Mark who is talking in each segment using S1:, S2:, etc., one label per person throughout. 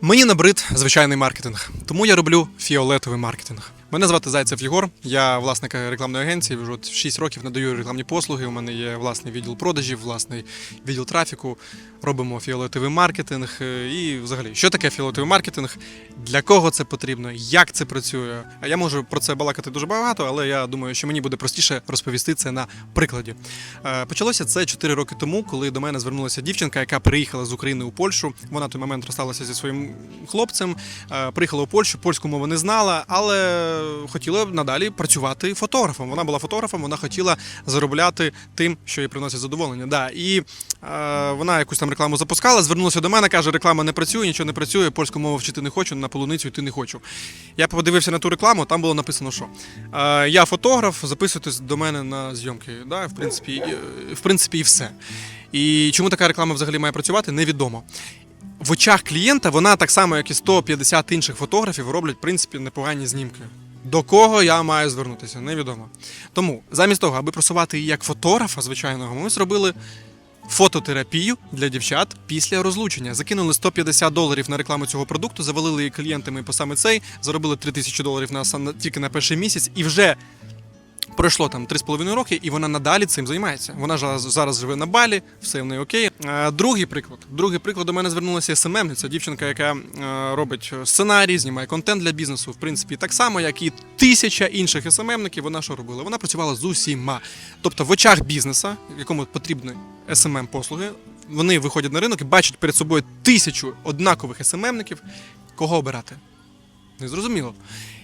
S1: Мені набрид звичайний маркетинг, тому я роблю фіолетовий маркетинг. Мене звати Зайцев Єгор, я власник рекламної агенції. Вже от 6 років надаю рекламні послуги. У мене є власний відділ продажів, власний відділ трафіку. Робимо фіолетовий маркетинг. Е, І взагалі, що таке фіолетовий маркетинг? Для кого це потрібно? Як це працює? А я можу про це балакати дуже багато, але я думаю, що мені буде простіше розповісти це на прикладі. Е, Почалося це 4 роки тому, коли до мене звернулася дівчинка, яка приїхала з України у Польщу. Вона в той момент розсталася зі своїм хлопцем, е, приїхала у Польщу, польську мову не знала, але хотіла надалі працювати фотографом. Вона була фотографом, вона хотіла заробляти тим, що їй приносить задоволення. Да. І е, вона якусь там рекламу запускала, звернулася до мене, каже, реклама не працює, нічого не працює, польську мову вчити не хочу, на полуницю йти не хочу. Я подивився на ту рекламу, там було написано, що е, я фотограф, записуйтесь до мене на зйомки. Да, в принципі, і- в принципі, і все. І чому така реклама взагалі має працювати, невідомо. В очах клієнта вона так само, як і 150 інших фотографів, роблять в принципі непогані знімки. До кого я маю звернутися, невідомо. Тому, замість того, аби просувати її як фотографа звичайного, ми зробили фототерапію для дівчат після розлучення. Закинули 150 доларів на рекламу цього продукту, завалили її клієнтами по саме цей, заробили 3000 доларів на тільки на перший місяць, і вже Пройшло там 3,5 роки, і вона надалі цим займається. Вона ж зараз живе на балі, все в неї окей. Е, Другий приклад. Другий приклад до мене звернулася СММниця, дівчинка, яка е, робить сценарій, знімає контент для бізнесу. В принципі, так само, як і тисяча інших СММників. Вона що робила? Вона працювала з усіма. Тобто, в очах бізнеса, якому потрібні СММ послуги, вони виходять на ринок і бачать перед собою тисячу однакових СММників. Кого обирати? Незрозуміло.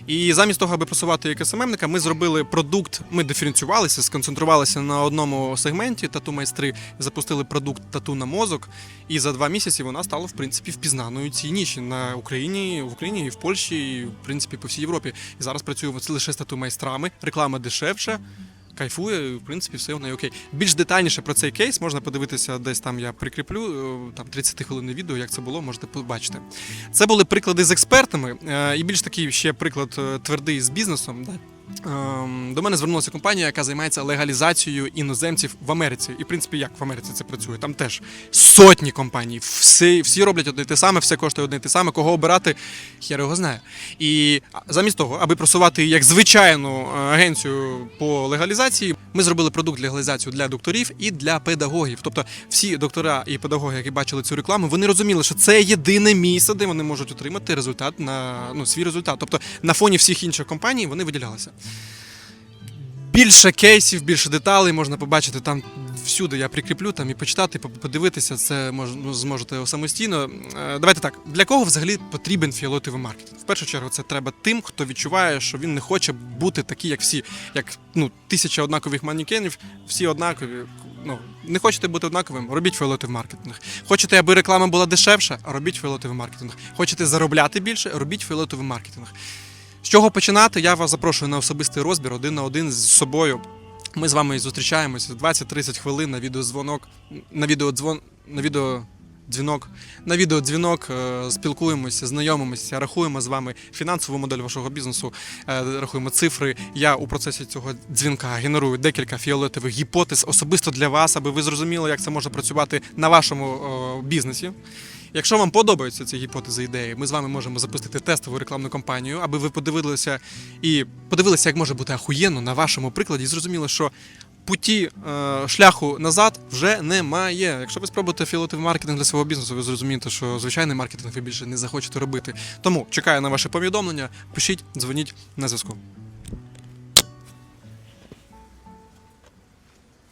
S1: І замість того, аби просувати як СММника, ми зробили продукт, ми диференціювалися, сконцентрувалися на одному сегменті тату майстри, запустили продукт тату на мозок. І за два місяці вона стала в принципі впізнаною цій ніші на Україні, в Україні і в Польщі, і в принципі по всій Європі. І зараз працюємо лише з тату майстрами, реклама дешевша. Кайфує, і, в принципі, все в неї окей. Більш детальніше про цей кейс можна подивитися, десь там я прикріплю е, там 30 хвилинне відео, як це було, можете побачити. Це були приклади з експертами, е, і більш такий ще приклад е, твердий з бізнесом. Ем, До мене звернулася компанія, яка займається легалізацією іноземців в Америці. І в принципі, як в Америці це працює? Там теж сотні компаній, всі, всі роблять одне те саме, все коштує одне й те саме. Кого обирати, хер його знає. І замість того, аби просувати як звичайну е, агенцію по легалізації, ми зробили продукт легалізацію для докторів і для педагогів. Тобто всі доктора і педагоги, які бачили цю рекламу, вони розуміли, що це єдине місце, де вони можуть отримати результат на ну, свій результат. Тобто на фоні всіх інших компаній вони виділялися. Більше кейсів, більше деталей можна побачити там всюди. Я прикріплю там і почитати, по- подивитися. Це ну, зможете самостійно. Е, Давайте так. Для кого взагалі потрібен фіолетовий маркетинг? В першу чергу, це треба тим, хто відчуває, що він не хоче бути такий, як всі, як ну тисяча однакових манікенів, всі однакові. Ну не хочете бути однаковим, робіть фіолетовий маркетинг. Хочете, аби реклама була дешевша, робіть фіолетовий маркетинг. Хочете заробляти більше, робіть фіолетовий маркетинг. З чого починати? Я вас запрошую на особистий розбір один на один з собою. Ми з вами зустрічаємося 20-30 хвилин на відеодзвонок, на відеодзвон, на відео. Дзвінок на відеодзвінок е, спілкуємося, знайомимося, рахуємо з вами фінансову модель вашого бізнесу, е, рахуємо цифри. Я у процесі цього дзвінка генерую декілька фіолетових гіпотез особисто для вас, аби ви зрозуміли, як це може працювати на вашому бізнесі. Якщо вам подобаються ці гіпотези ідеї, ми з вами можемо запустити тестову рекламну кампанію, аби ви подивилися і подивилися, як може бути ахуєнно на вашому прикладі, і зрозуміли, що путі е, шляху назад вже немає. Якщо ви спробуєте фіолетовий маркетинг для свого бізнесу, ви зрозумієте, що звичайний маркетинг ви більше не захочете робити. Тому чекаю на ваше повідомлення. Пишіть, дзвоніть на зв'язку.